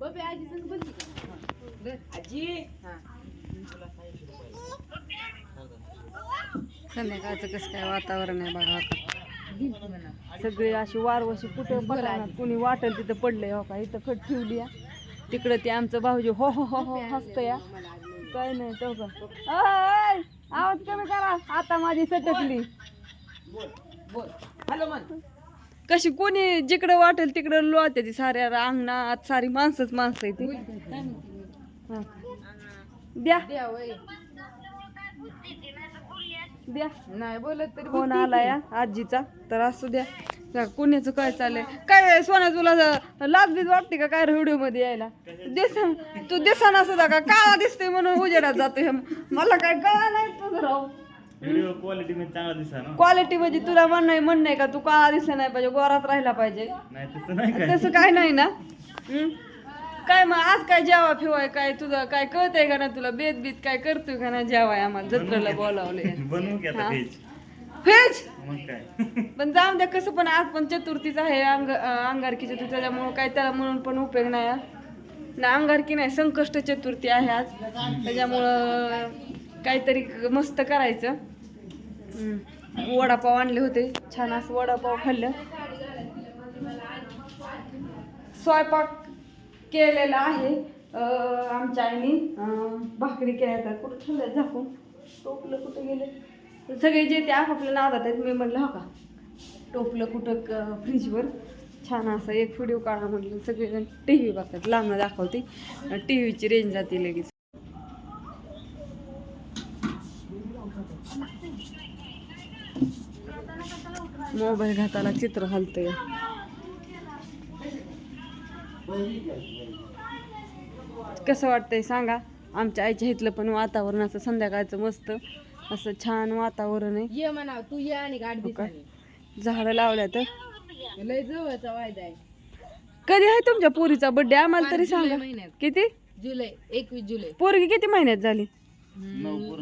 बबे आजी संग बोलती का आजी. हा. संध्याकाळचं कसं काय वातावरण आहे बघा सगळे अशी वारवशी कुठं पडणार कुणी वाटेल तिथं पडलंय हो का? इथं खट ठेवली तिकडं ते आमचं भाऊजी हो हो हो हो हसतं या. काय नाही तो का आवाज कमी करा. आता माझी सटकली. बोल. हॅलो मन कशी कोणी जिकडं वाटेल तिकडं लोळते ती साऱ्या अंगणात सारी माणसंच माणसं आहे ती. हा. द्या. द्या नाही बोलत तरी फोन आला. या आजीचा. तर असू द्या. कुण्याचं काय चाललंय? काय सोना तुला ज- लाज बीज वाटते का काय व्हिडिओमध्ये यायला? दिस तू दिसाना सुद्धा का काळा दिसतोय म्हणून उजेडात जातोय. मला काय कळा नाही तुझं राव. व्हिडिओ क्वालिटी मध्ये चांगला दिसा ना. क्वालिटी म्हणजे तुला म्हणणं आहे म्हणणं आहे का? तू काळा दिसला नाही पाहिजे गोरात राहिला पाहिजे. नाही तसं नाही काय. तसं काय नाही ना? काय मग आज काय जेवा फिवाय काय तुझं काय कळतंय का ना तुला? बेत बीत काय करतोय का ना जेवाय आम्हाला? जत्रेला बोलावले बनवू की आता हा. व्हेज व्हेज मग काय. पण जाऊन द्या कसं पण आज पण चतुर्थीच आहे अंग अं, अंगारकी चतुर्थी त्याच्यामुळं काय त्याला म्हणून पण उपयोग नाही हा. नाही अंगारकी नाही संकष्ट चतुर्थी आहे आज. त्याच्यामुळं काहीतरी मस्त करायचं. वडापाव आणले होते. छान असं वडापाव खाल्लं. स्वयंपाक केलेला आहे. आमच्या आईने भाकरी केल्या तर कुठं ठेवलं झाकून? टोपलं कुठं गेले? सगळे जे ते आपापल्या नादात आहेत. मी म्हणलं हो का? टोपलं कुठं क- फ्रीजवर छान असं एक व्हिडिओ काढा म्हटलं सगळेजण टी व्ही बघतात. लांब दाखवते. टी व्हीची रेंज जाते लगेच. मोबाईल घाताला चित्र हलतंय. कसं वाटतंय सांगा? आमच्या आईच्या इथलं पण वातावरण असं संध्याकाळचं मस्त असं छान वातावरण आहे. ये म्हणा तू ये आणि गाठ हो झाडं लावल्या तर? लय जवळचा वायदा आहे. कधी आहे तुमच्या पोरीचा बर्थडे आम्हाला तरी सांगा. किती? जुलै एकवीस जुलै. पोरगी किती महिन्यात झाली? नऊ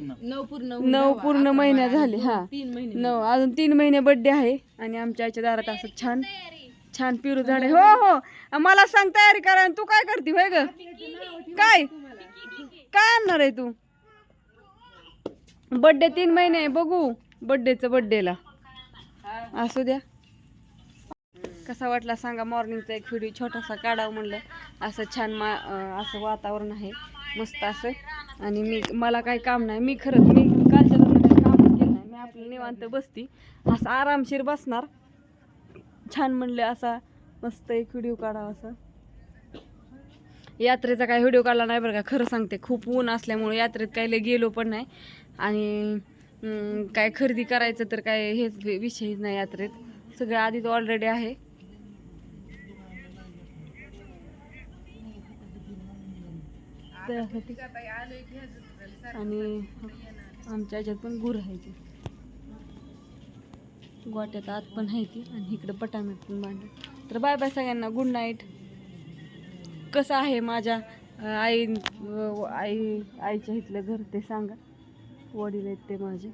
पूर्ण नऊ बारा, झाले हा. महिने नऊ अजून तीन महिने बर्थडे आहे आणि आमच्या आईच्या दारात असं छान छान पिरू झाड आहे. हो हो. मला सांग तयारी करा आणि तू काय करते होय ग? काय? काय आणणार आहे तू? बर्थडे तीन महिने आहे, बघू. बर्थडेचं बर्थडेला असू द्या. कसा वाटला सांगा मॉर्निंगचा एक व्हिडिओ छोटासा काढावं म्हणलं. असं छान मा असं वातावरण आहे. मस्त असं. आणि मी मला काही काम नाही. मी खरंच मी कालच्या दरम्यान काही केलं नाही. मी आपलं निवांत बसती. असं आरामशीर बसणार. छान म्हणले असा मस्त एक व्हिडिओ काढावा असं. यात्रेचा काही व्हिडिओ काढला नाही बरं का. खरं सांगते खूप ऊन असल्यामुळे यात्रेत काही गेलो पण नाही. आणि काय खरेदी करायचं तर काय हेच विषयच नाही यात्रेत. सगळं आधीच ऑलरेडी आहे. त्यासाठी आणि आमच्या ह्याच्यात पण गुर आहे ती. गोट्यात आत पण आहे ती आणि इकडं पटामेट पण बांधलं तर बाय बाय सगळ्यांना. गुड नाईट कसं आहे माझ्या आई आई आईच्या इथलं घर ते सांगा. वडील आहेत ते माझे.